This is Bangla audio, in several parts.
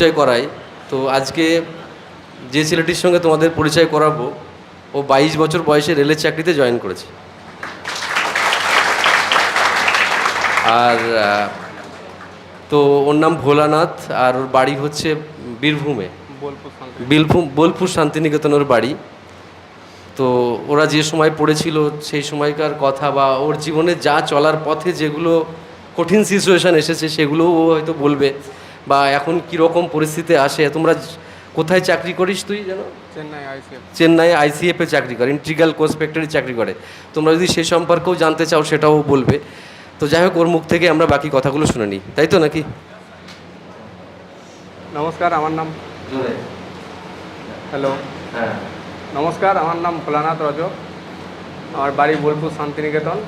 পরিচয় করাই। তো আজকে যে ছেলেটির সঙ্গে তোমাদের পরিচয় করাবো ও বাইশ বছর বয়সে রেলের চাকরিতে জয়েন করেছে। আর তো ওর নাম ভোলানাথ আর ওর বাড়ি হচ্ছে বীরভূমে। বীরভূম বোলপুর শান্তিনিকেতন ওর বাড়ি। তো ওরা যে সময় পড়েছিল সেই সময়কার কথা বা ওর জীবনে যা চলার পথে যেগুলো কঠিন সিচুয়েশান এসেছে সেগুলোও ও হয়তো বলবে। বা এখন কীরকম পরিস্থিতি আসে? তোমরা কোথায় চাকরি করিস তুই যেন? চেন্নাই আইসিএফ। চেন্নাই আইসিএফে চাকরি করে ইন্ট্রিগাল কোচ ফ্যাক্টরি চাকরি করে। তোমরা যদি সে সম্পর্কেও জানতে চাও সেটাও বলবে। তো যাই হোক ওর মুখ থেকে আমরা বাকি কথাগুলো শুনে নিই। তাই তো নাকি? নমস্কার আমার নাম হ্যালো হ্যাঁ। নমস্কার আমার নাম ভোলানাথ রজক। আমার বাড়ি বোলপুর শান্তিনিকেতন।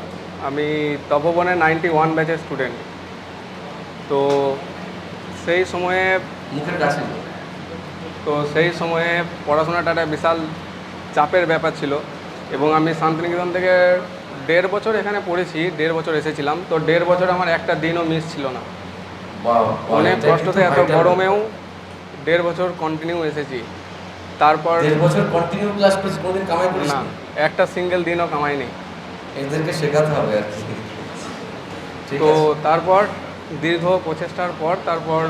আমি তপবনে নাইনটি ওয়ান ব্যাচের স্টুডেন্ট। তো সেই সময়ে মুখের কাছে তো সেই সময়ে পড়াশোনাটা একটা বিশাল চাপের ব্যাপার ছিল এবং আমি শান্তিনিকেতন থেকে দেড় বছর এখানে পড়েছি দেড় বছর এসেছিলাম। তো দেড় বছর আমার একটা দিনও মিস ছিল না। অনেক কষ্টতে এত গরমেও দেড় বছর কন্টিনিউ এসেছি। তারপর বছর কন্টিনিউ ক্লাস করেছিস কোনদিন কামাই করিস না না? একটা সিঙ্গেল দিনও কামাই নেই এদেরকে শেখাতে হবে আর কি। তো তারপর দীর্ঘ প্রচেষ্টার পর তারপর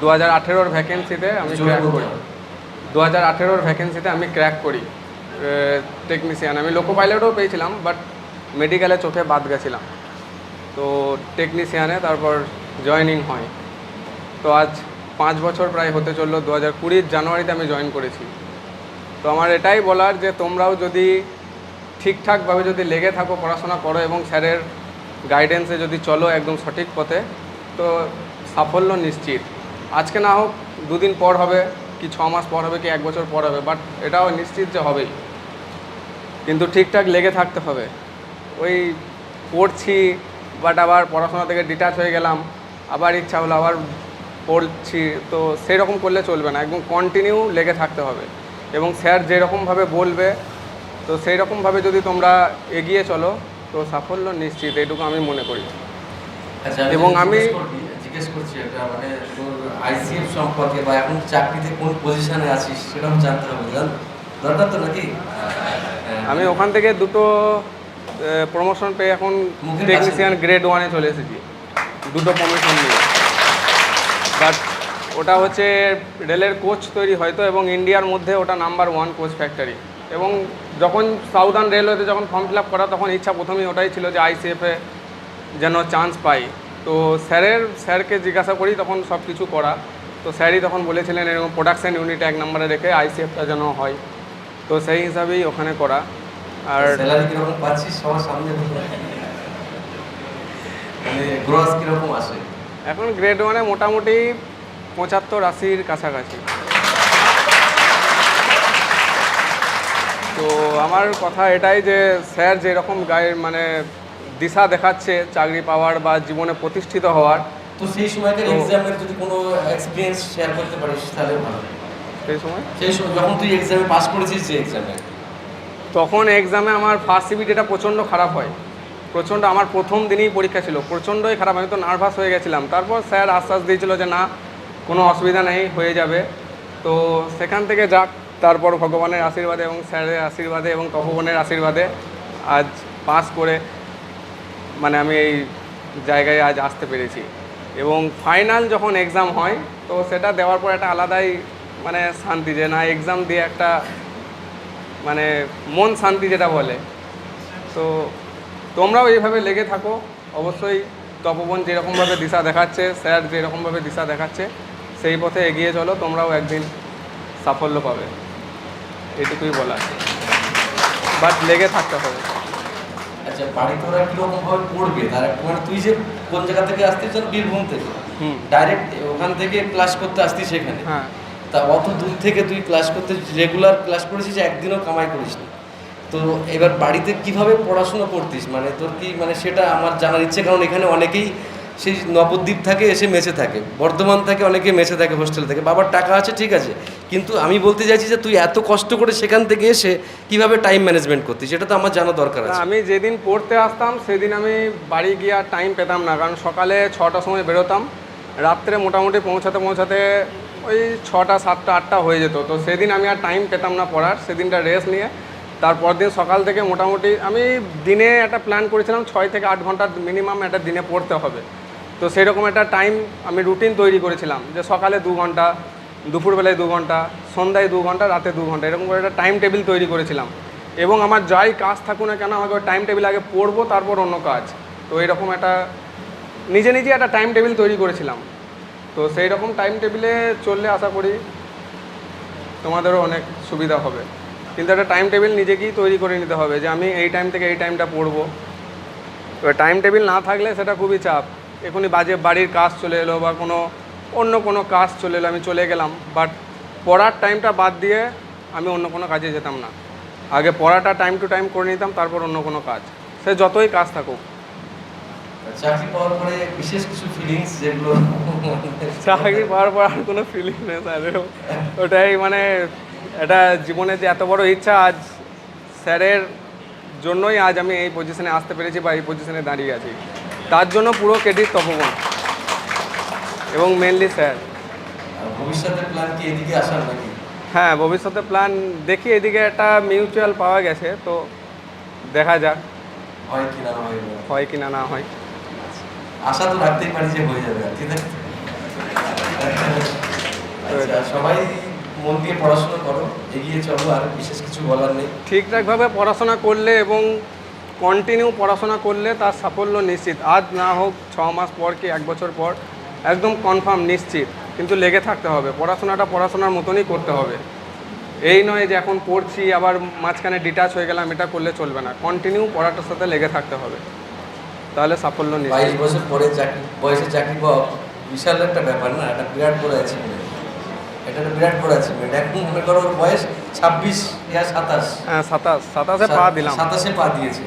দু হাজার আঠেরোর ভ্যাকেন্সিতে আমি ক্র্যাক করি। দু হাজার আঠেরোর ভ্যাকেন্সিতে আমি ক্র্যাক করি টেকনিশিয়ান আমি লোকো পাইলটও পেয়েছিলাম বাট মেডিকেলে চোখে বাদ গেছিলাম। তো টেকনিশিয়ানে তারপর জয়েনিং হয়। তো আজ পাঁচ বছর প্রায় হতে চলল দু হাজার কুড়ির জানুয়ারিতে আমি জয়েন করেছি। তো আমার এটাই বলার যে তোমরাও যদি ঠিকঠাকভাবে যদি লেগে থাকো পড়াশোনা করো এবং স্যারের গাইডেন্সে যদি চলো একদম সঠিক পথে, তো সাফল্য নিশ্চিত। আজকে না হোক, দুদিন পর হবে, কি ছ মাস পর হবে, কি এক বছর পর হবে বাট এটাও নিশ্চিত যে হবেই। কিন্তু ঠিকঠাক লেগে থাকতে হবে। ওই পড়ছি বাট আবার পড়াশোনা থেকে ডিটাচ হয়ে গেলাম, আবার ইচ্ছা হলো আবার পড়ছি, তো সেই রকম করলে চলবে না, একদম কন্টিনিউ লেগে থাকতে হবে। এবং স্যার যেরকমভাবে বলবে, তো সেই রকমভাবে যদি তোমরা এগিয়ে চলো তো সাফল্য নিশ্চিত এইটুকু আমি মনে করি। আচ্ছা এবং আমি- জিজ্ঞেস করছি- একটা মানে তোর আইসিএফ সম্পর্কে বা এখন চাকরিতে কোন পজিশনে আছিস জানতে হবে দরকার তো নাকি। আমি ওখান থেকে দুটো প্রমোশন পেয়ে এখন টেকনিশিয়ান গ্রেড ওয়ানে চলে এসেছি। দুটো প্রমোশন নিয়ে। বাট ওটা হচ্ছে রেলের কোচ তৈরি হয়তো এবং ইন্ডিয়ার মধ্যে ওটা নাম্বার ওয়ান কোচ ফ্যাক্টরি এবং যখন সাউদার্ন রেলওয়েতে যখন ফর্ম ফিল আপ করা তখন ইচ্ছা প্রথমেই ওটাই ছিল যে আইসিএফে যেন চান্স পাই। তো স্যারের স্যারকে জিজ্ঞাসা করি তখন সব কিছু করা। তো স্যারই তখন বলেছিলেন এরকম প্রোডাকশন ইউনিট এক নম্বরে রেখে আইসিএফটা যেন হয়। তো সেই হিসাবেই ওখানে করা। আর। মানে এখন গ্রেড ওয়ানে মোটামুটি পঁচাত্তর আশির কাছাকাছি। তো আমার কথা এটাই যে স্যার যেরকম গায়ে মানে দিশা দেখাচ্ছে চাকরি পাওয়ার বা জীবনে প্রতিষ্ঠিত হওয়ার তো সেই সময়কার তো- এক্সামের যদি কোনো এক্সপিরিয়েন্স শেয়ার করতে পারিস তাহলে ভালো। সেই সময়? সেই সময় যখন তুই এক্সামে পাস করেছিস যে এক্সামে তখন এক্সামে আমার ফার্স্ট সিবিটিটা প্রচণ্ড খারাপ হয়। প্রচণ্ড আমার প্রথম দিনেই পরীক্ষা ছিল প্রচণ্ডই খারাপ। আমি তো নার্ভাস হয়ে গেছিলাম। তারপর স্যার আশ্বাস দিয়েছিল যে না কোনো অসুবিধা নেই হয়ে যাবে। তো সেখান থেকে যাক তারপর ভগবানের আশীর্বাদে এবং স্যারের আশীর্বাদে এবং তপবনের আশীর্বাদে আজ পাস করে মানে আমি এই জায়গায় আজ আসতে পেরেছি। এবং ফাইনাল যখন এক্সাম হয়, তো সেটা দেওয়ার পর একটা আলাদাই মানে শান্তি যে না, এক্সাম দিয়ে একটা মানে মন শান্তি যেটা বলে। তো তোমরাও এইভাবে লেগে থাকো। অবশ্যই তপবন যেরকমভাবে দিশা দেখাচ্ছে, স্যার যেরকমভাবে দিশা দেখাচ্ছে, সেই পথে এগিয়ে চলো, তোমরাও একদিন সাফল্য পাবে। এটুকুই বলা বাট লেগে থাকতে হবে। আচ্ছা বাড়িতে ওরা কীরকম ভাবে পড়বে? তার মানে তুই যে কোন জায়গা থেকে আসতিস বীরভূম থেকে? ডাইরেক্ট ওখান থেকে ক্লাস করতে আসতিস সেখানে। হ্যাঁ। তা অত দূর থেকে তুই ক্লাস করতে রেগুলার ক্লাস করেছিস একদিনও কামাই করিস না। তো এবার বাড়িতে কীভাবে পড়াশোনা করতিস? মানে তোর কি মানে সেটা আমার জানার ইচ্ছে কারণ এখানে অনেকেই সেই নবদ্বীপ থাকে এসে মেসে থাকে। বর্ধমান থাকে অনেকে মেসে থাকে হোস্টেল থেকে। বাবার টাকা আছে ঠিক আছে। কিন্তু আমি বলতে চাইছি যে তুই এত কষ্ট করে সেখান থেকে এসে কীভাবে টাইম ম্যানেজমেন্ট করতিস? সেটা তো আমার জানা দরকার আছে। আমি যেদিন পড়তে আসতাম সেদিন আমি বাড়ি গিয়ে আর টাইম পেতাম না। কারণ সকালে ছটার সময় বেরোতাম। রাত্রে মোটামুটি পৌঁছাতে পৌঁছাতে ওই ছটা সাতটা আটটা হয়ে যেত। তো সেদিন আমি আর টাইম পেতাম না পড়ার। সেদিনটা রেস্ট নিয়ে। তারপর দিন সকাল থেকে মোটামুটি আমি দিনে একটা প্ল্যান করেছিলাম ছয় থেকে আট ঘণ্টা মিনিমাম একটা দিনে পড়তে হবে। তো সেরকম একটা টাইম আমি রুটিন তৈরি করেছিলাম যে সকালে দু ঘণ্টা, দুপুরবেলায় দু ঘণ্টা, সন্ধ্যায় দু ঘণ্টা, রাতে দু ঘণ্টা, এরকম করে একটা টাইম টেবিল তৈরি করেছিলাম। এবং আমার যাই কাজ থাকুক না কেন, আমাকে টাইম টেবিল আগে পড়ব, তারপর অন্য কাজ। তো এরকম একটা, নিজে নিজে একটা টাইম টেবিল তৈরি করেছিলাম। তো সেই রকম টাইম টেবিলে চললে আশা করি তোমাদেরও অনেক সুবিধা হবে। কিন্তু একটা টাইম টেবিল নিজেকেই তৈরি করে নিতে হবে যে আমি এই টাইম থেকে এই টাইমটা পড়ব। এবার টাইম টেবিল না থাকলে সেটা খুবই চাপ। এখনই বাজে বাড়ির কাজ চলে এলো বা কোনো অন্য কোনো কাজ চলে এলো আমি চলে গেলাম। বাট পড়ার টাইমটা বাদ দিয়ে আমি অন্য কোনো কাজে যেতাম না। আগে পড়াটা টাইম টু টাইম করে নিতাম তারপর অন্য কোনো কাজ। সে যতই কাজ থাকুক। চাকরি পাওয়ার পরে বিশেষ কিছু ফিলিংস যেগুলো চাকরি পাওয়ার পর আর কোনো ফিলিং নেই স্যার ওটাই মানে এটা জীবনে যে এত বড় ইচ্ছা আজ স্যারের জন্যই আজ আমি এই পজিশনে আসতে পেরেছি বা এই পজিশনে দাঁড়িয়ে আছি। তার জন্য পুরো ক্রেডিট তপবন এবং মেনলি স্যার আর ভবিষ্যতের প্ল্যান কি এদিকে আসার নাকি? হ্যাঁ ভবিষ্যতে প্ল্যান দেখি এদিকে একটা মিউচুয়াল পাওয়া গেছে তো দেখা যাক। হয় কি না হয়। হয় কি না না হয়। আশা তো রাখতেই পারি যে হয়ে যাবে আর কি তাই? আচ্ছা, সবাই মন দিয়ে পড়াশোনা করো এগিয়ে চলো আর বিশেষ কিছু বলার নেই। ঠিকঠাকভাবে পড়াশোনা করলে এবং কন্টিনিউ পড়াশোনা করলে তার সাফল্য নিশ্চিত। আজ না হোক ছ মাস পর কি এক বছর পর একদম কনফার্ম নিশ্চিত। কিন্তু লেগে থাকতে হবে। পড়াশোনাটা পড়াশোনার মতনই করতে হবে। এই নয় যে এখন পড়ছি আবার মাঝখানে ডিটাচ হয়ে গেলাম এটা করলে চলবে না। কন্টিনিউ পড়াটার সাথে লেগে থাকতে হবে। তাহলে সাফল্য বাইশ বছর পরে চাকরি বয়সে চাকরি পাওয়া বিশাল একটা ব্যাপার না? একটা বিরাট বড় অ্যাচিভমেন্ট এটা একটা বিরাট বড় অ্যাচিভমেন্ট এখন মনে করো ওর বয়স ছাব্বিশ ইয়া সাতাশ। হ্যাঁ সাতাশ সাতাশে পা দিলাম। সাতাশে পা দিয়েছে।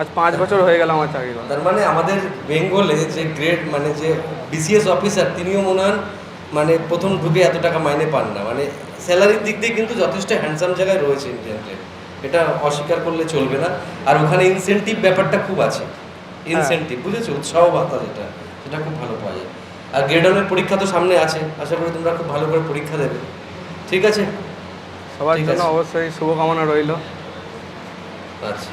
আজ পাঁচ বছর হয়ে গেল আমার চাকরি করা তার মানে আমাদের বেঙ্গলে যে গ্রেড মানে যে বিসিএস অফিসার তিনিও মনে হন মানে প্রথম ঢুকে এত টাকা মাইনে পান না। মানে স্যালারির দিক দিয়ে কিন্তু যথেষ্ট হ্যান্ডসাম জায়গায় রয়েছে ইন্ডিয়ান রেল এটা অস্বীকার করলে চলবে না। আর ওখানে ইনসেন্টিভ ব্যাপারটা খুব আছে। ইনসেন্টিভ বুঝেছ? উৎসাহ ভাতা যেটা সেটা খুব ভালো পাওয়া যায়। আর গ্রেডনের পরীক্ষা তো সামনে আছে। আশা করি তোমরা খুব ভালো করে পরীক্ষা দেবে। ঠিক আছে? সবার জন্য অবশ্যই শুভকামনা রইল। আচ্ছা।